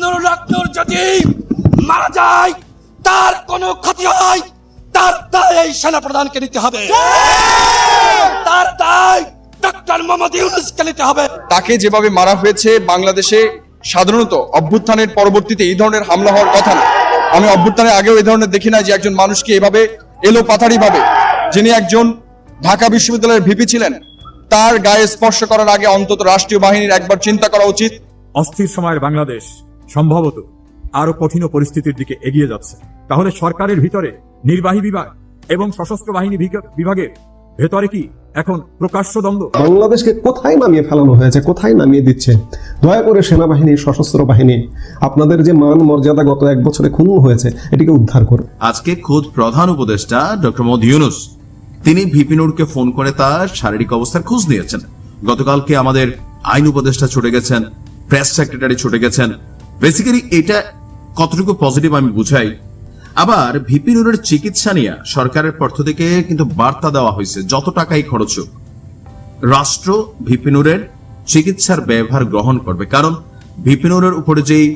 নুরুল যদি মারা যায় তার কোনো ক্ষতি হয় তার দায় এই সেনা প্রধানকে নিতে হবে। তার দায় ডক্টর মোহাম্মদ ইউনুসকে নিতে হবে। তাকে যেভাবে মারা হয়েছে বাংলাদেশে সাধারণত অভ্যুত্থানের পরবর্তীতে এই ধরনের হামলা হওয়ার কথা না। আমি অভ্যুত্থানের আগেও এই ধরনের দেখি না যে একজন মানুষকে এভাবে এলো পাথারি ভাবে যিনি একজন ঢাকা বিশ্ববিদ্যালয়ের ভিপি ছিলেন তার গায়ে স্পর্শ করার আগে অন্তত রাষ্ট্রীয় বাহিনীর একবার চিন্তা করা উচিত। অস্থির সময়ের বাংলাদেশ সম্ভবত আরও কঠিন পরিস্থিতির দিকে এগিয়ে যাচ্ছে। তাহলে সরকারের ভিতরে নির্বাহী বিভাগ এবং সশস্ত্র বাহিনী বিভাগ- বিভাগের ভেতরে কি এখন প্রকাশ্য দ্বন্দ্ব? বাংলাদেশকে কোথায় নামিয়ে ফেলানো হয়েছে? কোথায় নামিয়ে দিচ্ছে? দয়া করে সেনাবাহিনী সশস্ত্র বাহিনী আপনাদের যে মান মর্যাদা গত এক বছরে ক্ষুণ্ণ হয়েছে এটিকে উদ্ধার করুন। আজকে খোদ প্রধান উপদেষ্টা ডক্টর মোহাম্মদ ইউনুস তিনি ভিপিনুরকে ফোন করে তার শারীরিক অবস্থার খোঁজ নিয়েছেন। গতকালকে আমাদের আইন উপদেষ্টা ছুটে গেছেন প্রেস সেক্রেটারি ছুটে গেছেন বেসিক্যালি এটা কতটুকু পজিটিভ আমি বুঝাই। আবার ভিপিনুরের চিকিৎসা নিয়ে সরকারের পক্ষ থেকে কিন্তু বার্তা দেওয়া হয়েছে, যত টাকাই খরচ হোক। রাষ্ট্র ভিপিনুরের চিকিৎসার ব্যবহার গ্রহণ করবে। কারণ ভিপিনুরের উপরে যেই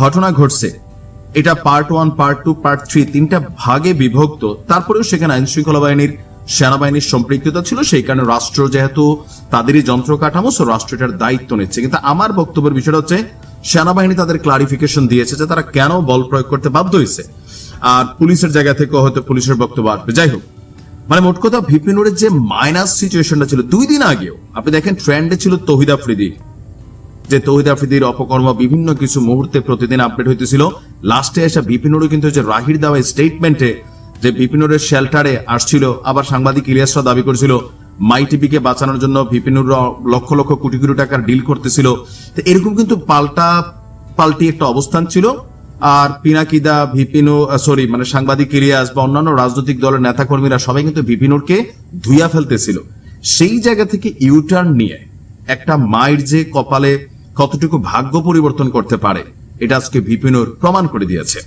ঘটনা ঘটছে, এটা part one part two part three তিনটা ভাগে বিভক্ত, তারপরেও সেখানে আইন শৃঙ্খলা বাহিনীর সেনাবাহিনীর সম্পৃক্ততা ছিল, সেই কারণে রাষ্ট্র যেহেতু তাদেরই যন্ত্র কাঠামো সো রাষ্ট্র এটার দায়িত্ব নিচ্ছে। কিন্তু আমার বক্তব্যের বিষয়টা হচ্ছে সেনাবাহিনী তাদের ক্লারিফিকেশন দিয়েছে যে তারা কেন বল প্রয়োগ করতে বাধ্য হয়েছে। আর পুলিশের জায়গা থেকে হয়তো পুলিশের বক্তব্য আসবে। যাই হোক মানে মোট কথা ভিপিনুরের যে মাইনাস সিচুয়েশনটা ছিল দুই দিন আগেও, আপনি দেখেন ট্রেন্ডে ছিল তহিদ আফ্রিদি যে তহিদ আফ্রিদির অপকর্ম বিভিন্ন কিছু মুহূর্তে প্রতিদিন আপডেট হইতেছিল। লাস্টে এসে বিপিনুরও কিন্তু যে রাহির দেওয়া স্টেটমেন্টে যে বিপিনুরের শেল্টারে আসছিল, আবার সাংবাদিক ইলিয়াসরা দাবি করেছিল মাই টিভিকে বাঁচানোর জন্য বিপিনুর লক্ষ লক্ষ কোটি কোটি টাকার ডিল করতেছিল। তো এরকম কিন্তু পাল্টা, পাল্টি একটা অবস্থান ছিল। আর পিনাকিদা, ভিপিনু সরি মানে সাংবাদিক ইলিয়াস বা অন্যান্য রাজনৈতিক দলের নেতাকর্মীরা সবাই কিন্তু ভিপিনুরকে ধুইয়া ফেলতেছিল। সেই জায়গা থেকে ইউটার্ন নিয়ে একটা মায়ের যে কপালে কতটুকু ভাগ্য পরিবর্তন করতে পারে, এটা আজকে ভিপিনুর প্রমাণ করে দিয়েছে।